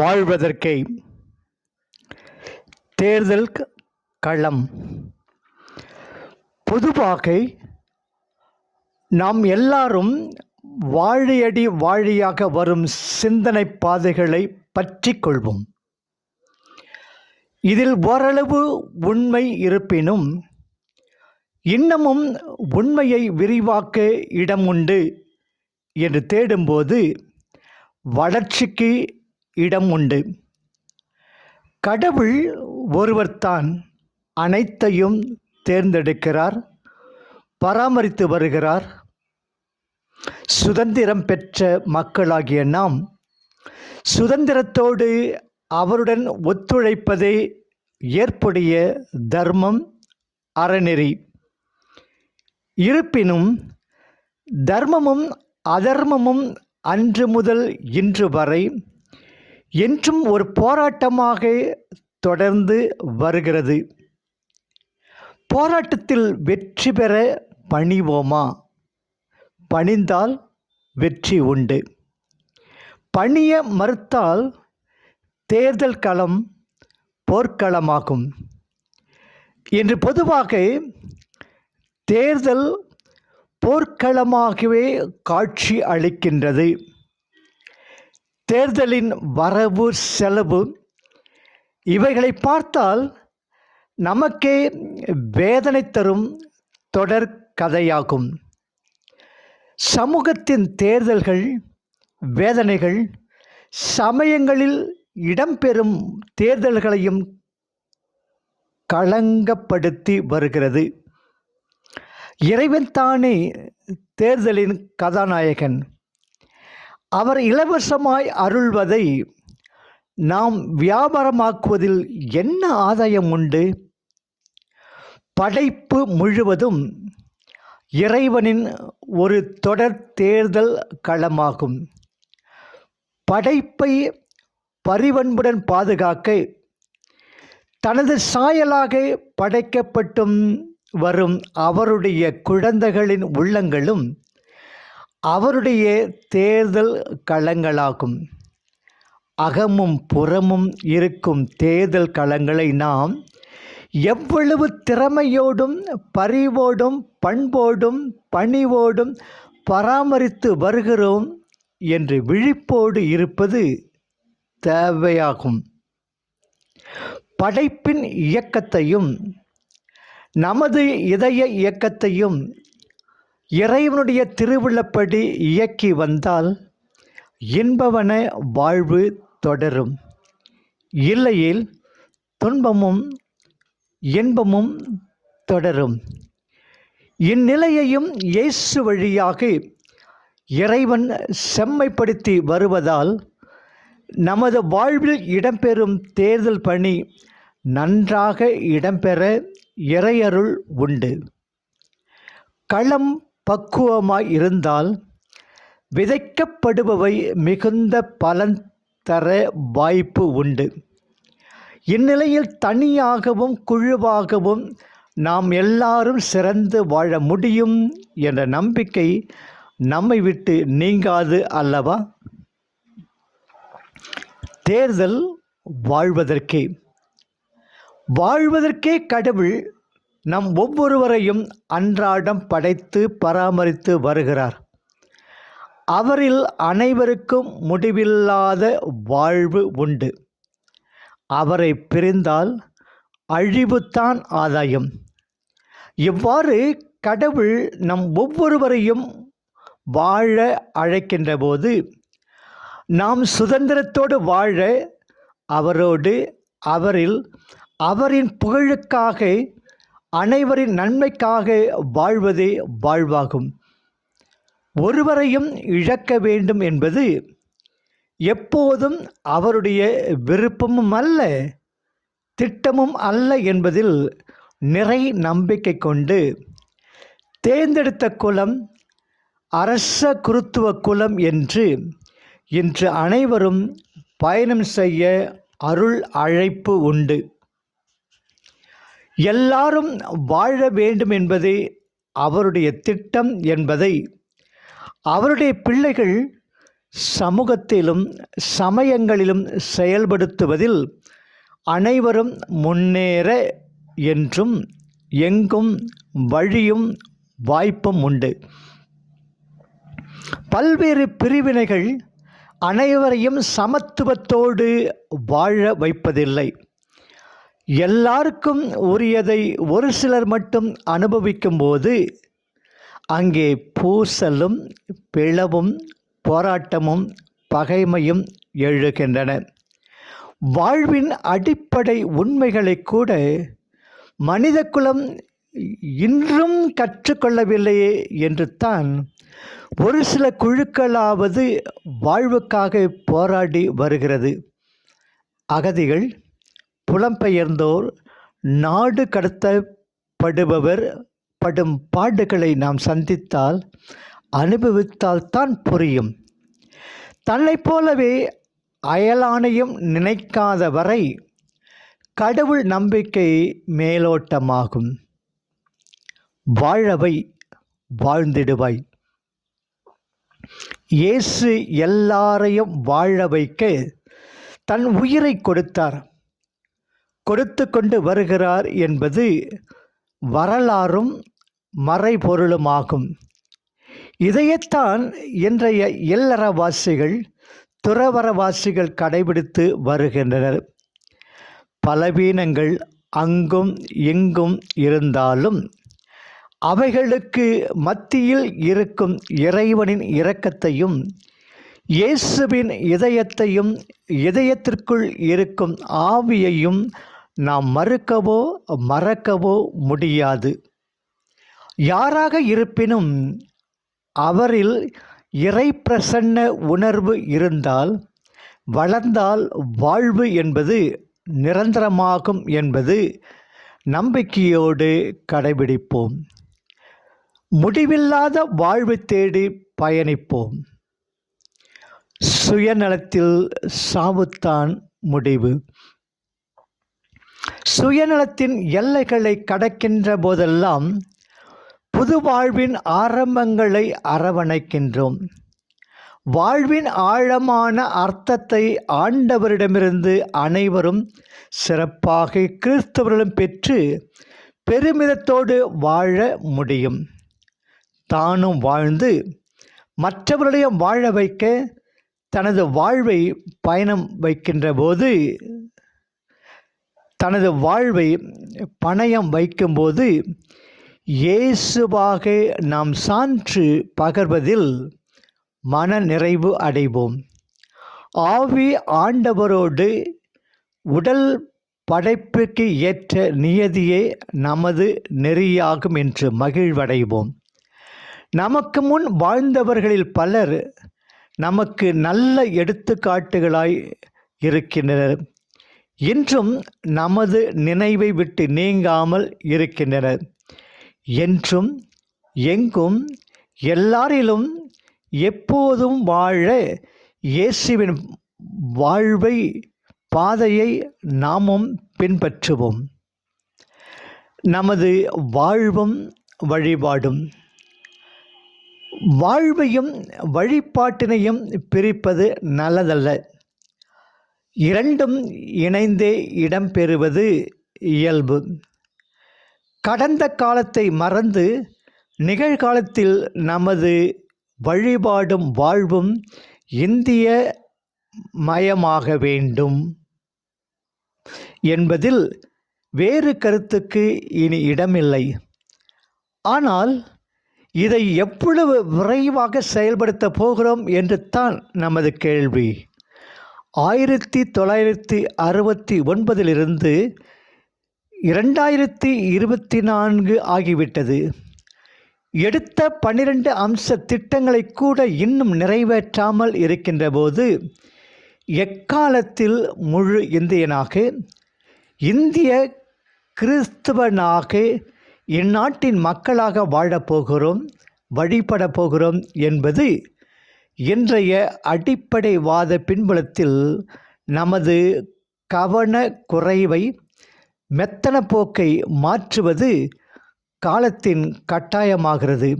வாழ்வதற்கே தேர்தல் களம். பொதுவாக நாம் எல்லாரும் வாழியடி வாழியாக வரும் சிந்தனை பாதைகளை பற்றிக் கொள்வோம். இதில் ஓரளவு உண்மை இருப்பினும் இன்னமும் உண்மையை விரிவாக்க இடம் உண்டு என்று தேடும்போது வளர்ச்சிக்கு இடம் உண்டு. கடவுள் ஒருவர்தான் அனைத்தையும் தேர்ந்தெடுக்கிறார் பராமரித்து வருகிறார். சுதந்திரம் பெற்ற மக்களாகிய நாம் சுதந்திரத்தோடு அவருடன் ஒத்துழைப்பதே ஏற்புடைய தர்மம் அறநெறி. இருப்பினும் தர்மமும் அதர்மமும் அன்று முதல் இன்று வரை என்றும் ஒரு போராட்டமாக தொடர்ந்து வருகிறது. போராட்டத்தில் வெற்றி பெற பணிவோமா? பணிந்தால் வெற்றி உண்டு. பணிய மறுத்தால் தேர்தல் களம் போர்க்களமாகும். என்று பொதுவாக தேர்தல் போர்க்களமாகவே காட்சி அளிக்கின்றது. தேர்தலின் வரவு செலவு இவைகளை பார்த்தால் நமக்கே வேதனை தரும் தொடர் கதையாகும். சமூகத்தின் தேர்தல்கள் வேதனைகள் சமயங்களில் இடம்பெறும் தேர்தல்களையும் களங்கப்படுத்தி வருகிறது. இறைவன் தானே தேர்தலின் கதாநாயகன். அவர் இலவசமாய் அருள்வதை நாம் வியாபாரமாக்குவதில் என்ன ஆதாயம் உண்டு? படைப்பு முழுவதும் இறைவனின் ஒரு தொடர் தேர்தல் களமாகும். படைப்பை பரிவன்புடன் பாதுகாக்க தனது சாயலாக படைக்கப்பட்டும் வரும் அவருடைய குழந்தைகளின் உள்ளங்களும் அவருடைய தேர்தல் களங்களாகும். அகமும் புறமும் இருக்கும் தேர்தல் களங்களை நாம் எவ்வளவு திறமையோடும் பரிவோடும் பண்போடும் பணிவோடும் பராமரித்து வருகிறோம் என்று விழிப்போடு இருப்பது தேவையாகும். படைப்பின் இயக்கத்தையும் நமது இதய இயக்கத்தையும் இறைவனுடைய திருவிழப்படி இயக்கி வந்தால் இன்பவன வாழ்வு தொடரும். இல்லையில் துன்பமும் இன்பமும் தொடரும். இந்நிலையையும் இயேசு வழியாக இறைவன் செம்மைப்படுத்தி வருவதால் நமது வாழ்வில் இடம்பெறும் தேர்தல் பணி நன்றாக இடம்பெற இறையருள் உண்டு. களம் பக்குவமாய் இருந்தால் விதைக்கப்படுபவை மிகுந்த பலன் தர வாய்ப்பு உண்டு. இந்நிலையில் தனியாகவும் குழுவாகவும் நாம் எல்லாரும் சிறந்து வாழ முடியும் என்ற நம்பிக்கை நம்மை விட்டு நீங்காது அல்லவா? தேர்தல் வாழ்வதற்கே. வாழ்வதற்கே கடவுள் நம் ஒவ்வொருவரையும் அன்றாடம் படைத்து பராமரித்து வருகிறார். அவரில் அனைவருக்கும் முடிவில்லாத வாழ்வு உண்டு. அவரை பிரிந்தால் அழிவுத்தான் ஆதாயம். இவ்வாறு கடவுள் நம் ஒவ்வொருவரையும் வாழ அழைக்கின்ற போது நாம் சுதந்திரத்தோடு வாழ அவரோடு அவரில் அவரின் புகழுக்காக அனைவரின் நன்மைக்காக வாழ்வதே வாழ்வாகும். ஒருவரையும் இழக்க வேண்டும் என்பது எப்போதும் அவருடைய விருப்பமும் அல்ல திட்டமும் அல்ல என்பதில் நிறை நம்பிக்கை கொண்டு தேர்ந்தெடுத்த குலம் அரச குருத்துவ குலம் என்று இன்று அனைவரும் பயணம் செய்ய அருள் அழைப்பு உண்டு. எல்லாரும் வாழ வேண்டும் என்பதே அவருடைய திட்டம் என்பதை அவருடைய பிள்ளைகள் சமூகத்திலும் சமயங்களிலும் செயல்படுத்துவதில் அனைவரும் முன்னேற என்றும் எங்கும் வழியும் வாய்ப்பும் உண்டு. பல்வேறு பிரிவினைகள் அனைவரையும் சமத்துவத்தோடு வாழ வைப்பதில்லை. எல்லாருக்கும் உரியதை ஒரு சிலர் மட்டும் அனுபவிக்கும் போது அங்கே பூசலும் பிளவும் போராட்டமும் பகைமையும் எழுகின்றன. வாழ்வின் அடிப்படை உண்மைகளை கூட மனித குலம் இன்றும் கற்றுக்கொள்ளவில்லையே என்று தான் ஒரு சில குழுக்களாவது வாழ்வுக்காக போராடி வருகிறது. அகதிகள் புலம்பெயர்ந்தோர் நாடு கடத்தப்படுபவர் படும் பாடுகளை நாம் சந்தித்தால் அனுபவித்தால் தான் புரியும். தன்னைப் போலவே அயலானையும் நினைக்காத வரை கடவுள் நம்பிக்கை மேலோட்டமாகும். வாழவை வாழ்ந்திடுவாய். இயேசு எல்லாரையும் வாழ வைக்க தன் உயிரை கொடுத்தார். கொடுத்து கொண்டு வருகிறார் என்பது வரலாறும் மறைபொருளுமாகும். இதையத்தான் இன்றைய இல்லறவாசிகள் துறவரவாசிகள் கடைபிடித்து வருகின்றனர். பலவீனங்கள் அங்கும் இங்கும் இருந்தாலும் அவைகளுக்கு மத்தியில் இருக்கும் இறைவனின் இரக்கத்தையும் இயேசுவின் இதயத்தையும் இதயத்திற்குள் இருக்கும் ஆவியையும் நாம் மறுக்கவோ மறக்கவோ முடியாது. யாராக இருப்பினும் அவரில் இறை பிரசன்ன உணர்வு இருந்தால் வளர்ந்தால் வாழ்வு என்பது நிரந்தரமாகும் என்பது நம்பிக்கையோடு கடைபிடிப்போம். முடிவில்லாத வாழ்வு தேடி பயணிப்போம். சுயநலத்தில் சாவுத்தான் முடிவு. சுயநலத்தின் எல்லைகளை கடக்கின்ற போதெல்லாம் புது வாழ்வின் ஆரம்பங்களை அரவணைக்கின்றோம். வாழ்வின் ஆழமான அர்த்தத்தை ஆண்டவரிடமிருந்து அனைவரும் சிறப்பாக கிறிஸ்தவர்களும் பெற்று பெருமிதத்தோடு வாழ முடியும். தானும் வாழ்ந்து மற்றவர்களையும் வாழ வைக்க தனது வாழ்வை பயணம் வைக்கின்ற போது தனது வாழ்வை பணயம் வைக்கும்போது இயேசுவாக நாம் சான்று பகர்வதில் மன நிறைவு அடைவோம். ஆவி ஆண்டவரோடு உடல் படைப்புக்கு ஏற்ற நியதியே நமது நெறியாகும் என்று மகிழ்வடைவோம். நமக்கு முன் வாழ்ந்தவர்களில் பலர் நமக்கு நல்ல எடுத்துக்காட்டுகளாய் இருக்கின்றனர். இன்றும் நமது நினைவை விட்டு நீங்காமல் இருக்கின்றனர் என்றும் எங்கும் எல்லாரிலும் எப்போதும் வாழ இயேசுவின் வாழ்வை பாதையை நாமும் பின்பற்றுவோம். நமது வாழ்வும் வழிபாடும். வாழ்வையும் வழிபாட்டினையும் பிரிப்பது நல்லதல்ல. இரண்டும் இணைந்தே இடம்பெறுவது இயல்பு. கடந்த காலத்தை மறந்து நிகழ்காலத்தில் நமது வழிபாடும் வாழ்வும் இந்திய மயமாக வேண்டும் என்பதில் வேறு கருத்துக்கு இனி இடமில்லை. ஆனால் இதை எவ்வளவு விரைவாக செயல்படுத்த போகிறோம் என்று தான் நமது கேள்வி. ஆயிரத்தி தொள்ளாயிரத்தி அறுபத்தி ஒன்பதிலிருந்து இரண்டாயிரத்தி இருபத்தி நான்கு ஆகிவிட்டது. எடுத்த பன்னிரண்டு அம்ச திட்டங்களை கூட இன்னும் நிறைவேற்றாமல் இருக்கின்ற போது எக்காலத்தில் முழு இந்தியனாக இந்திய கிறிஸ்துவனாக இந்நாட்டின் மக்களாக வாழப்போகிறோம் வழிபட போகிறோம் என்பது இன்றைய அடிப்படைவாத பின்புலத்தில் நமது கவன குறைவை மெத்தன போக்கை மாற்றுவது காலத்தின் கட்டாயமாகிறது.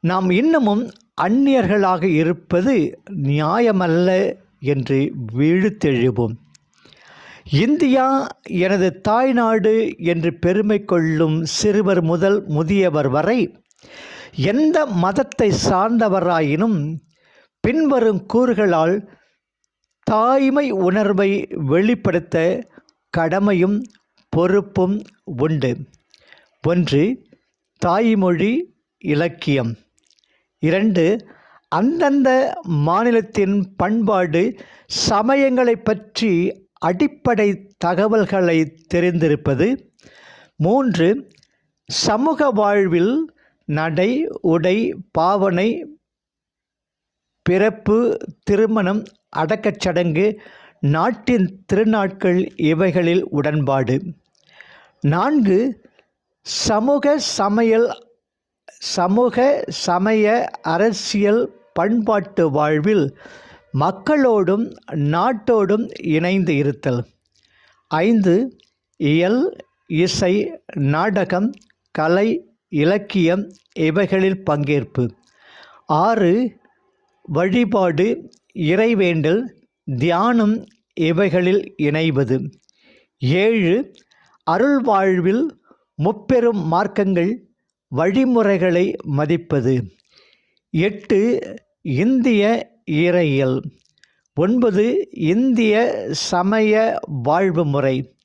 நாம் இன்னமும் அந்நியர்களாக இருப்பது நியாயமல்ல என்று விழுத்தெழுவோம். இந்தியா எனது தாய்நாடு என்று பெருமை கொள்ளும் சிறுவர் முதல் முதியவர் வரை எந்த மதத்தை சார்ந்தவராயினும் பின்வரும் கூறுகளால் தாய்மை உணர்வை வெளிப்படுத்த கடமையும் பொறுப்பும் உண்டு. ஒன்று தாய்மொழி இலக்கியம். இரண்டு அந்தந்த மாநிலத்தின் பண்பாடு சமயங்களை பற்றி அடிப்படை தகவல்களை தெரிந்திருப்பது. மூன்று சமூக வாழ்வில் நடை உடை பாவனை பிறப்பு திருமணம் அடக்கச்சடங்கு நாட்டின் திருநாட்கள் இவைகளில் உடன்பாடு. நான்கு சமூக சமையல் சமூக சமய அரசியல் பண்பாட்டு வாழ்வில் மக்களோடும் நாட்டோடும் இணைந்து இருத்தல். ஐந்து இயல் இசை நாடகம் கலை இலக்கியம் இவைகளில் பங்கேற்பு. ஆறு வழிபாடு இறைவேண்டல் தியானம் இவைகளில் இணைவது. ஏழு அருள் வாழ்வில் முப்பெரும் மார்க்கங்கள் வழிமுறைகளை மதிப்பது. எட்டு இந்திய இறையியல். ஒன்பது இந்திய சமய வாழ்வு முறை.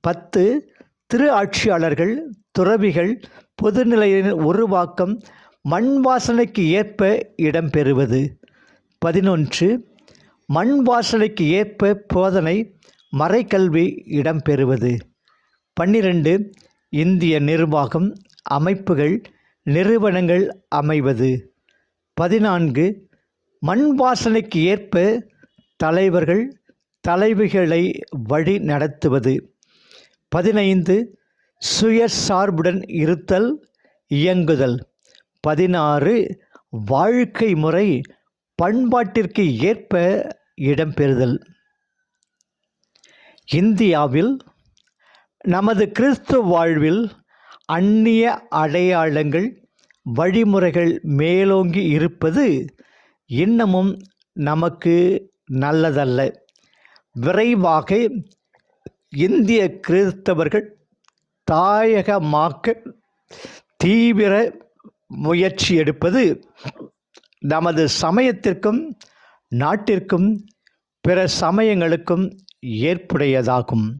பத்து திரு ஆட்சியாளர்கள் துறவிகள் பொதுநிலையின் உருவாக்கம் மண் வாசனைக்கு ஏற்ப இடம் பெறுவது. பதினொன்று. மண் வாசனைக்கு ஏற்ப போதனை மறைக்கல்வி இடம்பெறுவது பன்னிரண்டு. இந்திய நிர்வாகம் அமைப்புகள் நிறுவனங்கள் அமைவது. பதினான்கு. மண் வாசனைக்கு ஏற்ப தலைவர்கள் தலைவிகளை வழி நடத்துவது. பதினைந்து. சுயசார்புடன் இருத்தல் இயங்குதல். பதினாறு வாழ்க்கை முறை பண்பாட்டிற்கு ஏற்ப இடம்பெறுதல். இந்தியாவில் நமது கிறிஸ்துவ வாழ்வில் அந்நிய அடையாளங்கள் வழிமுறைகள் மேலோங்கி இருப்பது இன்னமும் நமக்கு நல்லதல்ல. விரைவாக இந்திய கிறிஸ்தவர்கள் தாயகமாக்க தீவிர முயற்சி எடுப்பது நமது சமயத்திற்கும் நாட்டிற்கும் பிற சமயங்களுக்கும் ஏற்புடையதாகும்.